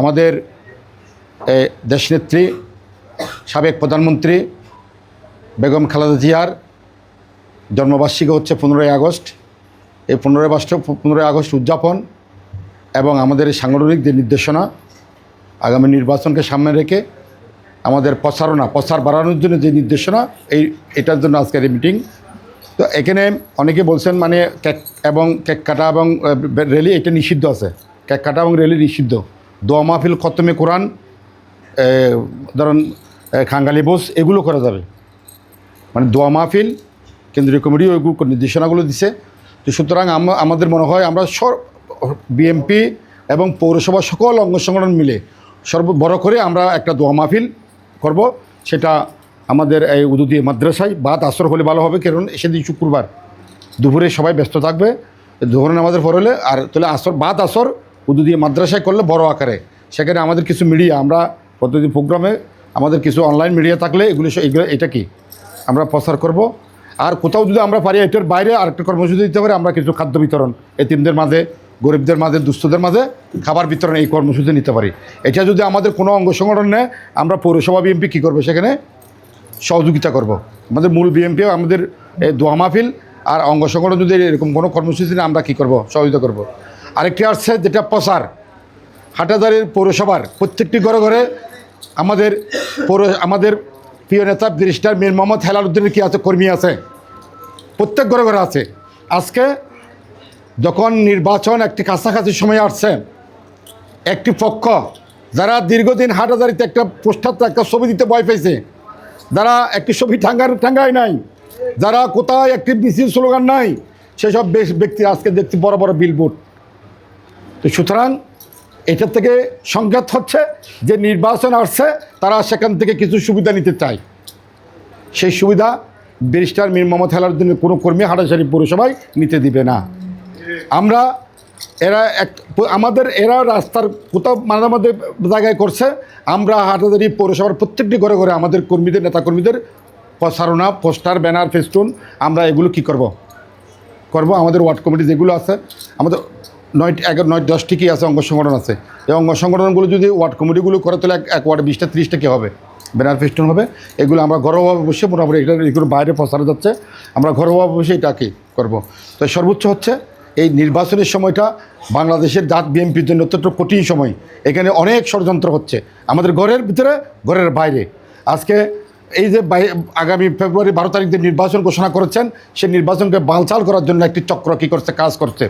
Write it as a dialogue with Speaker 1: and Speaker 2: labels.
Speaker 1: আমাদের দেশনেত্রী, সাবেক প্রধানমন্ত্রী বেগম খালেদা জিয়ার জন্মবার্ষিকী হচ্ছে পনেরোই আগস্ট। এই পনেরোই আগস্ট পনেরোই আগস্ট উদযাপন এবং আমাদের এই সাংগঠনিক যে নির্দেশনা, আগামী নির্বাচনকে সামনে রেখে আমাদের প্রচারণা, প্রচার বাড়ানোর জন্য যে নির্দেশনা, এই, এটার জন্য আজকের এই মিটিং। তো এখানে অনেকে বলছেন মানে কেক এবং কেক কাটা এবং র্যালি এটা নিষিদ্ধ আছে। কেক কাটা এবং র্যালি নিষিদ্ধ। দোয়া মাহফিল খতমে কোরআন ধরুন খাঙ্গালি বোস, এগুলো করা যাবে। মানে দোয়া মাহফিল, কেন্দ্রীয় কমিটি ওইগুলো নির্দেশনাগুলো দিছে। তো সুতরাং আমাদের মনে হয় আমরা সর, বিএমপি এবং পৌরসভা সকল অঙ্গ সংগঠন মিলে সর্ব, বড় করে আমরা একটা দোয়া মাহফিল করব। সেটা আমাদের এই উদুদি মাদ্রাসায় বাদ আসর হলে ভালো হবে কারণ সেদিন শুক্রবার দুপুরে সবাই ব্যস্ত থাকবে। দুপুরে আমাদের পর হলে আর তাহলে আসর বাদ আসর উদুদি মাদ্রাসায় করলে বড় আকারে। সেখানে আমাদের কিছু মিডিয়া আমরা প্রতিদিন প্রোগ্রামে আমাদের কিছু অনলাইন মিডিয়া থাকলে এগুলো এগুলো, এটা কি? আমরা প্রচার করব। আর কোথাও যদি আমরা পারি, এটার বাইরে আরেকটা কর্মসূচি দিতে পারি, আমরা কিছু খাদ্য বিতরণ, এতিমদের মাঝে, গরিবদের মাঝে, দুস্থদের মাঝে খাবার বিতরণ এই কর্মসূচি নিতে পারি। এটা যদি আমাদের কোনো অঙ্গ সংগঠন নেয়, আমরা পৌরসভা বিএমপি কী করব সেখানে? সহযোগিতা করব। আমাদের মূল বিএমপি আমাদের দোয়া মাহফিল, আর অঙ্গ সংগঠন যদি এরকম কোনো কর্মসূচি আমরা কী করব? সহযোগিতা করব। আরেকটি আসছে যেটা প্রসার হাটাদারের পৌরসভার প্রত্যেকটি ঘরে ঘরে আমাদের পৌর আমাদের প্রিয় নেতা ব্রিস্টার মীর মোহাম্মদ হেলাল উদ্দিনের কী আছে, কর্মী আছে? প্রত্যেক ঘরে ঘরে আছে। আজকে যখন নির্বাচন একটি কাছাকাছি সময় আসছে, একটি পক্ষ যারা দীর্ঘদিন হাটাদারিতে একটা পোস্টার একটা ছবি দিতে ভয় পেয়েছে, যারা একটি ছবি ঠাঙ্গার ঠাঙ্গায় নাই, যারা কোথায় একটি মিছিল স্লোগান নাই, সেসব ব্যক্তি আজকে দেখছি বড় বড় বিলবোর্ড তো সুতরাং এটার থেকে সংকেত হচ্ছে, যে নির্বাচন আসছে, তারা সেখান থেকে কিছু সুবিধা নিতে চায়। সেই সুবিধা ব্যারিস্টার মীর মোহাম্মদ হেলারুদ্দিনের কোনো কর্মী হাটাশাড়ি পৌরসভায় নিতে দিবে না। আমরা এরা এক, আমাদের এরা রাস্তার কোথাও মাঝে মাঝে জায়গায় করছে, আমরা হাটাদারি পৌরসভার প্রত্যেকটি ঘরে ঘরে আমাদের কর্মীদের, নেতাকর্মীদের প্রচারণা, পোস্টার, ব্যানার, ফেস্টুন, আমরা এগুলো কি করব? করব আমাদের ওয়ার্ড কমিটি যেগুলো আছে, আমাদের নয়, এগারো, নয় দশটি কি আছে, অঙ্গ সংগঠন আছে। এই অঙ্গ সংগঠনগুলো যদি ওয়ার্ড কমিটিগুলো করে, তাহলে এক- ওয়ার্ডে বিশটা, ত্রিশটা কী হবে? ব্যানার ফেস্টুন হবে। এগুলো আমরা ঘরোয়াভাবে বসে মোটামুটি এটা এগুলো বাইরে প্রচার যাচ্ছে। আমরা ঘরোয়াভাবে বসে এটা কি করব। তো সর্বোচ্চ হচ্ছে এই নির্বাচনের সময়টা বাংলাদেশের জাত বিএনপির জন্য অত্যন্ত কঠিন সময়। এখানে অনেক ষড়যন্ত্র হচ্ছে। আমাদের ঘরের ভিতরে, ঘরের বাইরে। আজকে এই যে আগামী ফেব্রুয়ারি বারো তারিখ যে নির্বাচন ঘোষণা করেছেন, সেই নির্বাচনকে বালচাল করার জন্য একটি চক্র কী করছে, কাজ করছে।